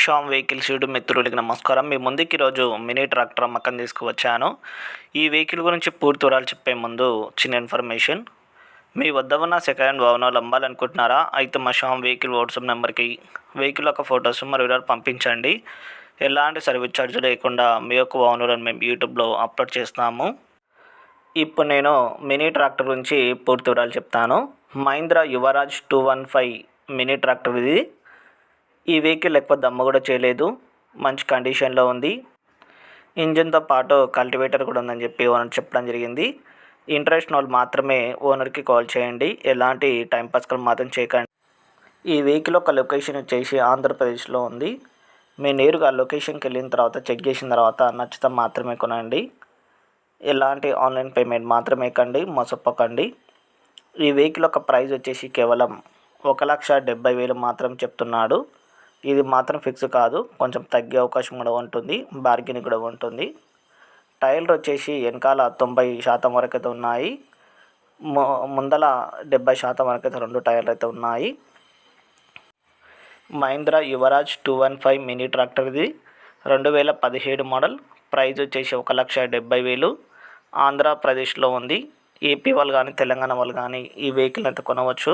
Sam vehicles YouTube మిత్రులకి నమస్కారం. మీ ముందుకి ఈరోజు మినీ ట్రాక్టర్ అమ్మకం తీసుకువచ్చాను. ఈ వెహికల్ గురించి పూర్తి వివరాలు చెప్పే ముందు చిన్న ఇన్ఫర్మేషన్. మీ వద్ద ఉన్న సెకండ్ హ్యాండ్ వాహనాలు అమ్మాలనుకుంటున్నారా? అయితే మా షామ్ వెహికల్ వాట్సాప్ నెంబర్కి వెహికల్ యొక్క ఫొటోస్ మరియు వివరాలు పంపించండి. ఎలాంటి సర్వీస్ ఛార్జ్ లేకుండా మీ యొక్క వాహనాలను మేము యూట్యూబ్లో అప్లోడ్ చేస్తాము ఇప్పుడు నేను మినీ ట్రాక్టర్ గురించి పూర్తి వివరాలు చెప్తాను. Mahindra Yuvraj two one five mini tractor ఇది. ఈ వెహికల్ ఎక్కువ దమ్ము కూడా చేయలేదు. మంచి కండిషన్లో ఉంది. ఇంజిన్తో పాటు కల్టివేటర్ కూడా ఉందని చెప్పి ఓనర్ చెప్పడం జరిగింది. ఇంట్రెస్ట్ వాళ్ళు మాత్రమే ఓనర్కి కాల్ చేయండి. ఎలాంటి టైంపాస్ మాత్రం చేయకండి. ఈ వెహికల్ ఒక లొకేషన్ వచ్చేసి ఆంధ్రప్రదేశ్లో ఉంది. మీరు నేరుగా లొకేషన్కి వెళ్ళిన తర్వాత చెక్ చేసిన తర్వాత నచ్చితే మాత్రమే కొనండి. ఎలాంటి ఆన్లైన్ పేమెంట్ మాత్రమే కండి. మోసపోకండి. ఈ వెహికల్ యొక్క ప్రైస్ వచ్చేసి కేవలం ఒక లక్ష డెబ్బై వేలు మాత్రం చెప్తున్నాడు. ఇది మాత్రం ఫిక్స్ కాదు. కొంచెం తగ్గే అవకాశం కూడా ఉంటుంది. బార్గెన్ కూడా ఉంటుంది. టైర్లు వచ్చేసి వెనకాల తొంభై శాతం వరకు అయితే ఉన్నాయి. ముందల డెబ్బై శాతం వరకు అయితే రెండు టైర్లు అయితే ఉన్నాయి. Mahindra Yuvraj two one five mini tractor ఇది. రెండు వేల పదిహేడు మోడల్. ప్రైజ్ వచ్చేసి ఒక లక్ష డెబ్బై వేలు. ఆంధ్రప్రదేశ్లో ఉంది. ఏపీ వాళ్ళు కానీ తెలంగాణ వాళ్ళు కానీ ఈ వెహికల్ అయితే కొనవచ్చు.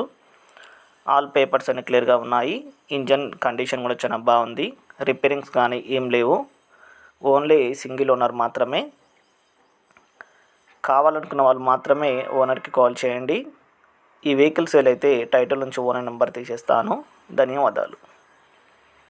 ఆల్ పేపర్స్ అన్ని క్లియర్గా ఉన్నాయి. ఇంజన్ కండిషన్ కూడా చాలా బాగుంది. రిపేరింగ్స్ కానీ ఏం లేవు. ఓన్లీ సింగిల్ ఓనర్ మాత్రమే. కావాలనుకున్న వాళ్ళు మాత్రమే ఓనర్కి కాల్ చేయండి. ఈ వెహికల్ సేల్ అయితే టైటిల్ నుంచి ఓనర్ నెంబర్ తీసేస్తాను. ధన్యవాదాలు.